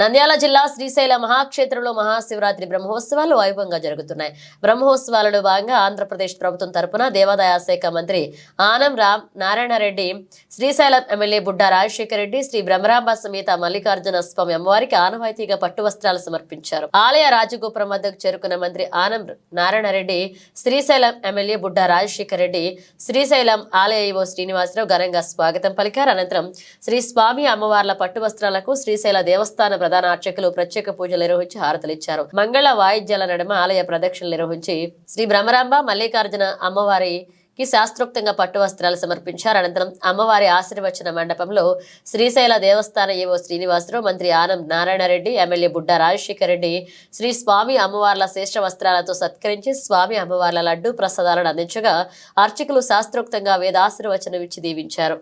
నంద్యాల జిల్లా శ్రీశైల మహాక్షేత్రంలో మహాశివరాత్రి బ్రహ్మోత్సవాలు వైభవంగా జరుగుతున్నాయి. బ్రహ్మోత్సవాలలో భాగంగా ఆంధ్రప్రదేశ్ ప్రభుత్వం తరపున దేవాదాయ శాఖ మంత్రి ఆనం రామ్ నారాయణరెడ్డి శ్రీశైలం ఎమ్మెల్యే బుడ్డా రాజశేఖర రెడ్డి శ్రీ బ్రహ్మరాంబ సమేత మల్లికార్జున స్వామి అమ్మవారికి ఆనవాయితీగా పట్టు వస్త్రాలు సమర్పించారు. ఆలయ రాజగోపురం వద్దకు చేరుకున్న మంత్రి ఆనం నారాయణరెడ్డి శ్రీశైలం ఎమ్మెల్యే బుడ్డా రాజశేఖర రెడ్డి శ్రీశైలం ఆలయ ఈవో శ్రీనివాసరావు ఘనంగా స్వాగతం పలికారు. అనంతరం శ్రీ స్వామి అమ్మవార్ల పట్టు వస్త్రాలకు శ్రీశైల దేవస్థాన ప్రధాన అర్చకులు ప్రత్యేక పూజలు నిర్వహించి హారతలిచ్చారు మంగళ వాయిద్యాల నడుమ ఆలయ ప్రదక్షిణలు నిర్వహించి శ్రీ భ్రమరాంబ మల్లికార్జున అమ్మవారికి శాస్త్రోక్తంగా పట్టు వస్త్రాలు సమర్పించారు. అనంతరం అమ్మవారి ఆశీర్వచన మండపంలో శ్రీశైల దేవస్థాన ఏవో శ్రీనివాసరావు మంత్రి ఆనం నారాయణరెడ్డి ఎమ్మెల్యే బుడ్డ రాజశేఖర రెడ్డి శ్రీ స్వామి అమ్మవార్ల శ్రేష్ఠ వస్త్రాలతో సత్కరించి స్వామి అమ్మవార్ల లడ్డు ప్రసాదాలను అందించగా అర్చకులు శాస్త్రోక్తంగా వేదాశీర్వచనం ఇచ్చి దీవించారు.